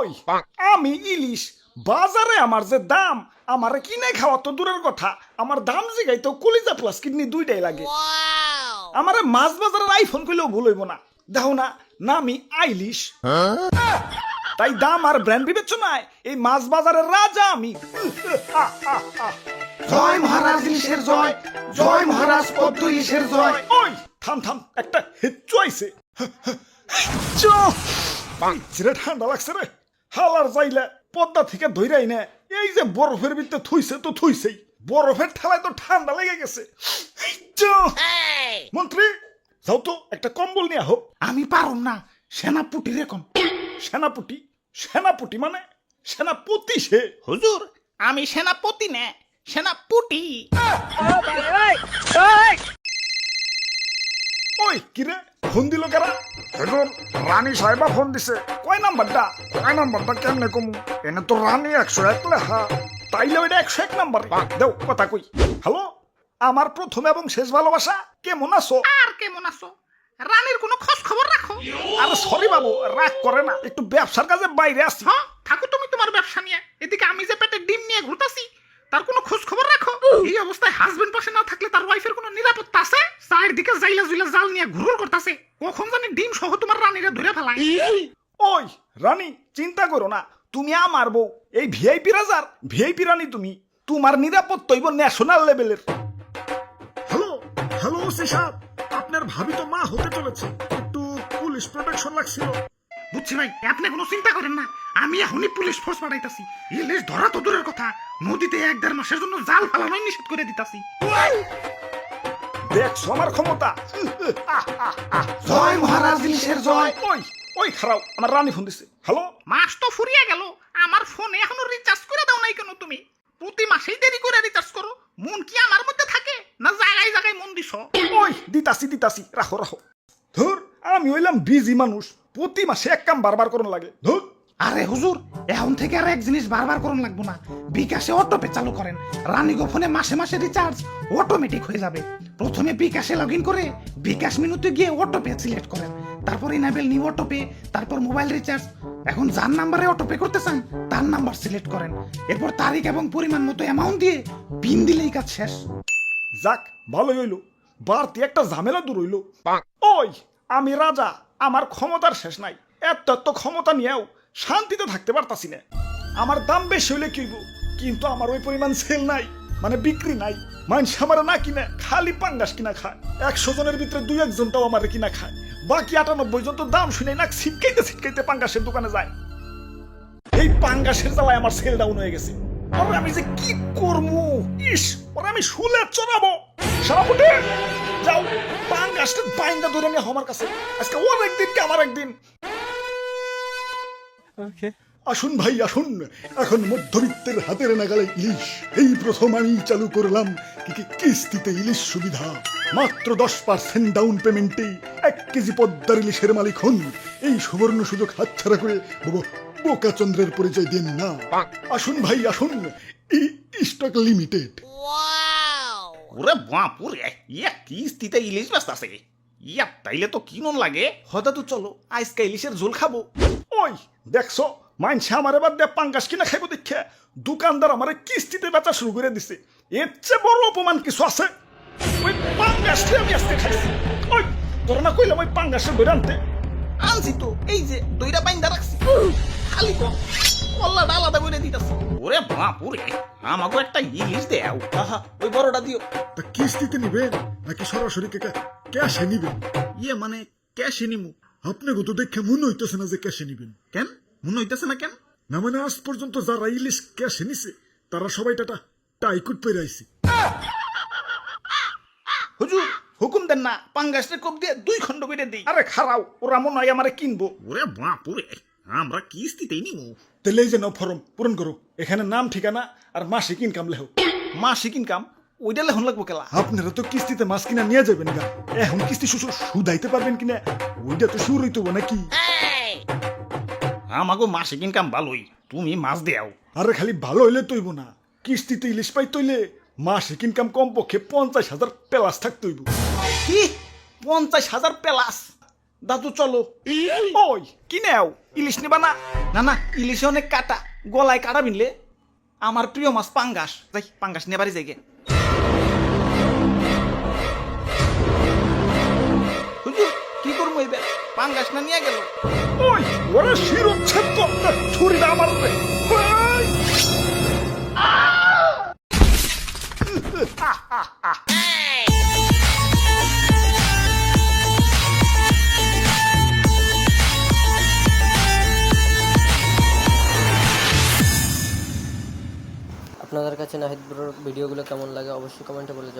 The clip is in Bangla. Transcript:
ওই আমি ইলিশ। বাজারে আমার যে দাম আমার কিনে খাওয়া তো দূরের কথা। আমার দাম জিগাই তো কলিজা প্লাস কিডনি দুইটাই লাগে। আমার মাছ বাজারের আইফোন কইলেও ভুল হইব না। দেখো না নামি আইলিশ। তাই দাম আর ব্র্যান্ড বিবেচনায় এই মাছ বাজারের রাজা আমি। জয় মহারাজ ইলিশের জয় জয় মহারাজ পদ্ম ইলিশের জয়। ওই থাম থাম একটা হেচ্চু আইছে। ঠান্ডা লাগছে রে। হালার যাইলে পদ্মা থেকে ধইরাই না এই যে বরফের ভিতরে থুইছে তো থুইছেই। বরফের ঠেলায় তো ঠান্ডা লেগে গেছে। মন্ত্রী যাও তো একটা কম্বল নিয়ে হোক আমি পারুম না সেনাপুটি রে কম সেনাপুটি সেনাপতি মানে? সেনাপতি সে? হুজুর আমি সেনাপতি নে সেনাপুটি। ওই কিরে? ফোন দিল কারা? হুজুর রানী সাহেবা ফোন দিছে। কয় নাম্বারটা কয় নাম্বারটা কেমনে কমু? এনে তো রানী একশো এক লেখা। তাইলে ওইটা একশো এক নাম্বার দেও কথা কই। হ্যালো আমার প্রথম এবং শেষ ভালোবাসা কেমন আছো? আর কেমন আছো? রানীর কোনো খোঁজ খবর রাখো আরে সরি বাবু রাগ করে না। একটু ব্যবসার কাজে বাইরে আসছি হ্যাঁ থাকো তুমি তোমার ব্যবসা নিয়ে। এদিকে আমি যে পেটে ডিম নিয়ে ঘুরতাছি তার কোনো খোঁজ খবর রাখো এই অবস্থায় হাজবেন্ড পাশে না থাকলে তার ওয়াইফের কোনো নিরাপত্তা আছে? চায়ের দিকে জাইলা জুইলা জাল নিয়ে ঘুরঘুর করতাছে। কখন জানি ডিম সহ তোমার রানীরা ধরে ফেলায়। ওই রানী চিন্তা করো না। তুমি আমার বউ। এই ভিআইপি রাজার ভিআইপি রানী তুমি। তোমার নিরাপত্তা হইব ন্যাশনাল লেভেলের হ্যালো হ্যালো সাহেব আপনার ভাবি তো মা হতে চলেছে। একটু পুলিশ প্রোটেকশন লাগছিল। বুঝছি ভাই আপনি কোনো চিন্তা করেন না। আমি এখনই পুলিশ ফোর্স পাঠাইতাছি। ইলিশ ধরা তো দূরের কথা। নদীতে এক দেড় মাসের জন্য জাল ফেলানোই নিষেধ করে দিতাছি। দেখছ আমার ক্ষমতা। জয় মহারাজ ইলিশের জয়। ওই ওই খারাপ আমার রানী ফোন দিছে। হ্যালো? মাস তো ফুরিয়ে গেল আমার ফোনে এখনও রিচার্জ করে দাও নাই কেন তুমি? প্রতি মাসেই দেরি করে রিচার্জ করো মন কি আমার মধ্যে থাকে? না জায়গায় জায়গায় মন দিছ? ওই দিতাছি দিতাছি রাখো রাখো। ধুর আমি হইলাম বিজি মানুষ প্রতি মাসে এক কাম বারবার করুন লাগে। ধুর। আরে হুজুর এখন থেকে আর এক জিনিস বারবার করুন লাগবো না। বিকাশে অটোপে চালু করেন রানীগো ফোনে মাসে মাসে রিচার্জ অটোমেটিক হয়ে যাবে। প্রথমে বিকাশে লগ ইন করে বিকাশ মিনুতে গিয়ে অটোপে সিলেক্ট করেন। তারপর ইনাবেল নিউ অটোপে তারপর মোবাইল রিচার্জ এখন যার নাম্বারে অটোপে করতে চান তার নাম্বার সিলেক্ট করেন। এরপর তারিখ এবং পরিমাণ মতো অ্যামাউন্ট দিয়ে পিন দিলেই কাজ শেষ। যাক ভালোই হইল। বাড়তি একটা ঝামেলা দূর হইল। ওই আমি রাজা আমার ক্ষমতার শেষ নাই। এত এত ক্ষমতা নিয়েও শান্তিতে থাকতে পারতাছি না। আমার দাম বেশি হইলে কিনবো কিন্তু আমার ওই পরিমাণ সেল নাই। মানে বিক্রি নাই। মানুষ আমার না কিনে, খালি পাঙ্গাস কিনা খায়। একশো জনের ভিতরে দুই একজনটাও আমার কিনা খায়। বাকি আটানব্বই জন তো দাম শুনে না ছিটকাইতে ছিটকাইতে পাঙ্গাসের দোকানে যায়। এই পাঙ্গাসের জ্বালায় আমার সেল ডাউন হয়ে গেছে। আর আমি যে কি করব ইস ওরে আমি শুলে চড়াবো। সারাপুটে যাও, পাঙ্গাসটা বাইন্দা ধরে নিয়ে আমার কাছে। আজকে ওর একদিন কি আমার একদিন। আসুন ভাই আসুন। এখন মধ্যবিত্তের হাতের নাগালে ইলিশ। এই প্রথম আমি চালু করলাম কি কি কিস্তিতে ইলিশ সুবিধা। মাত্র দশ পার্সেন্ট ডাউন পেমেন্টে এক কেজি পদ্মার ইলিশের মালিক হন। এই সুবর্ণ সুযোগ হাতছাড়া করে বাবা বোকা চন্দ্রের পরিচয় দিন না। আসুন ভাই আসুন। Stock limited. ওরে বাপুরে ইয়া কিস্তিতে ইলিশ ব্যস্ত আছে ইয়া তাইলে তো কিনন লাগে। হঠাৎ তো চলো আজকে ইলিশের ঝোল খাব। ওই দেখছ? মাইনছে আমার এবার দিয়ে পাঙ্গাস কিনা খাইবো দেখে। দোকানদার আমারে কিস্তিতে বেচা শুরু করে দিছে। এর চেয়ে বড় অপমান কিছু আছে? ওই পাঙ্গাসটি আমি আজকে খাইছি। ওই তোরা না কইলাম ওই পাঙ্গাসের বই আনতে। আনছি তো এই যে দইটা বাইন্দা রাখছি। খালি কম কল্লাটা আলাদা করে দিতাছি। ওরে বাপুরে আমাকে একটা ইলিশ দেও। আহা ওই বড়টা দিও। তা কিস্তিতে নিবেন নাকি সরাসরি ক্যাশে নিবেন? ইয়ে মানে ক্যাশে নিমু। আপনাকে তো দেখে মনে হইতেছে না যে ক্যাশে নিবেন। কেন? মনে হইতেছে না কেন? না মানে আজ পর্যন্ত যারা ইলিশ ক্যাশে নিছে তারা সবাই টাটা টাইকুট পেরে আইছে। হুজুর হুকুম দেন না পাঙ্গাসটা কোপ দিয়ে দুই খণ্ড করে দিই। আরে খারাও ওরা মনে হয় আমারে কিনবো। ওরে বাপুরে আমরা কিস্তিতেই নিমু। তাহলে এই যে নাও ফর্ম পূরণ করো। এখানে নাম ঠিকানা আর মাসিক ইনকাম লেখো। মাসিক ইনকাম? ওইটা লেখন লাগবো কেলা। আপনারা তো কিস্তিতে মাছ কিনা নিয়ে যাবেন গা। এখন কিস্তি শুধু সুদাইতে পারবেন কিনা? ওইটা তো শুরু হইতো নাকি? আমাকে মাসিক ইনকাম ভালোই। তুমি মাছ দেও। আরে খালি ভালো হইলে তৈব না। কিস্তিতে ইলিশ পাই তৈলে মাসিক ইনকাম কমপক্ষে পঞ্চাশ হাজার প্লাস থাকতে হইব। কি? পঞ্চাশ হাজার প্লাস? দাদু চলো। ওই কি নেও? ইলিশ নেবা না? না না ইলিশে অনেক কাটা। গলায় কাটা বিনলে আমার প্রিয় মাছ পাঙ্গাস। যাই পাঙ্গাস নেবারই যাই পাঙ্গাস না নিয়ে গেল। ওই ওরা শিরোচ্ছেদ করতে ছুরিটা আমার রে আপনাদের কাছে নাহিদ ব্রোর ভিডিওগুলো কেমন লাগে অবশ্যই কমেন্টে বলে যাবেন